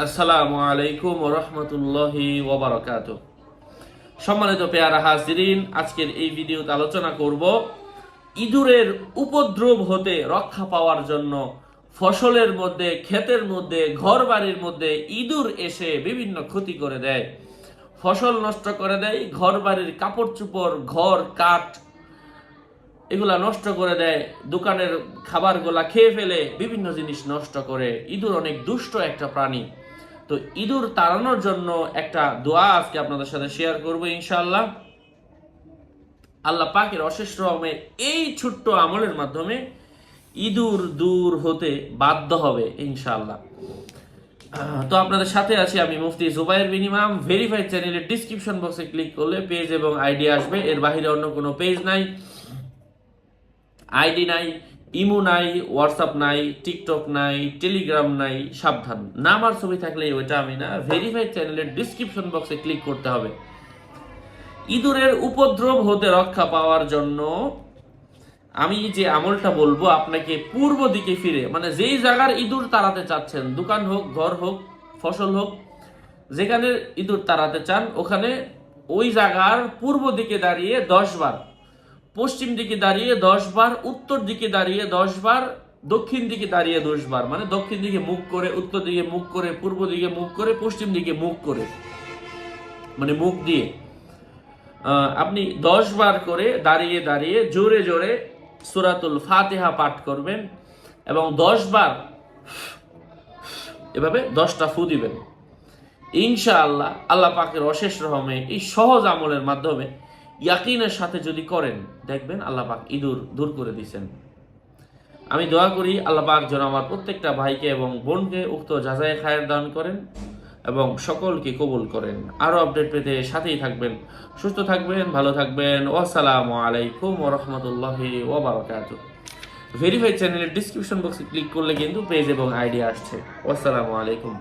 আসসালামু আলাইকুম রহমতুল্লাহি ওবরাকাত সম্মানিত পেয়ারা হাজিরিন, আজকের এই ভিডিওতে আলোচনা করব ইঁদুরের উপদ্রব হতে রক্ষা পাওয়ার জন্য ফসলের মধ্যে, ক্ষেতের মধ্যে ঘর বাড়ির মধ্যে ইঁদুর এসে বিভিন্ন ক্ষতি করে দেয়। ফসল নষ্ট করে দেয় ঘর বাড়ির কাপড় চুপড় ঘর, কাঠ এগুলা নষ্ট করে দেয়, দোকানের খাবারগুলা খেয়ে ফেলে, বিভিন্ন জিনিস নষ্ট করে। ইঁদুর অনেক দুষ্ট একটা প্রাণী। তো ইঁদুর তাড়ানোর জন্য একটা দোয়া আজকে আপনাদের সাথে শেয়ার করব ইনশাল্লাহ আল্লাহ পাকের অশেষ রহমে এই ছোট্ট আমলের মাধ্যমে ইঁদুর দূর হতে বাধ্য হবে ইনশাল্লাহ তো আপনাদের সাথে আছি আমি মুফতি জুবাইর বিন ইমাম। ভেরিফাইড চ্যানেলের ডিসক্রিপশন বক্সে ক্লিক করলে পেজ এবং আইডি আসবে। এর বাইরে অন্য কোনো পেজ নাই। আইডি নাই। ইমো নাই, হোয়াটসঅ্যাপ নাই, টিকটক নাই, টেলিগ্রাম নাই, সাবধান। নাম আর ছবি থাকলে ওইটা আমি না ভেরিফাইড চ্যানেলের ডিসক্রিপশন বক্সে ক্লিক করতে হবে। ইঁদুরের উপদ্রব হতে রক্ষা পাওয়ার জন্য আমি যে আমলটা বলব আপনাকে পূর্ব দিকে ফিরে মানে যেই জায়গার ইঁদুর তাড়াতে চাচ্ছেন, দোকান হোক, ঘর হোক, ফসল হোক, যেখানে ইঁদুর তাড়াতে চান, ওখানে ওই জায়গার পূর্ব দিকে দাঁড়িয়ে দশ বার পশ্চিম দিকে দাঁড়িয়ে দশ বার, উত্তর দিকে দাঁড়িয়ে দশ বার, দক্ষিণ দিকে দাঁড়িয়ে দশ বার মানে দক্ষিণ দিকে মুখ করে, উত্তর দিকে মুখ করে, পূর্ব দিকে মুখ করে, পশ্চিম দিকে মুখ করে মানে মুখ দিয়ে। আপনি দশ বার করে দাঁড়িয়ে দাঁড়িয়ে জোরে জোরে সুরাতুল ফাতেহা পাঠ করবেন এবং দশ বার এভাবে দশটা ফু দিবেন। ইনশাআল্লাহ, আল্লাহ পাকের অশেষ রহমে, এই সহজ আমলের মাধ্যমে ইয়াকিনের সাথে যদি করেন, দেখবেন আল্লাহ পাক ইঁদুর দূর করে দিছেন আমি দোয়া করি আল্লাহ পাক যেন আমার প্রত্যেকটা ভাইকে এবং বোনকে উক্ত যাচাই খায়ের দান করেন এবং সকলকে কবুল করেন। আরও আপডেট পেতে সাথেই থাকবেন, সুস্থ থাকবেন, ভালো থাকবেন। ওয়াসালামু আলাইকুম ওরহমতুল্লাহি ওবরাকাত ভেরিফাই চ্যানেলের ডিসক্রিপশন বক্সে ক্লিক করলে কিন্তু পেজ এবং আইডি আসছে। ওয়াসালামু আলাইকুম।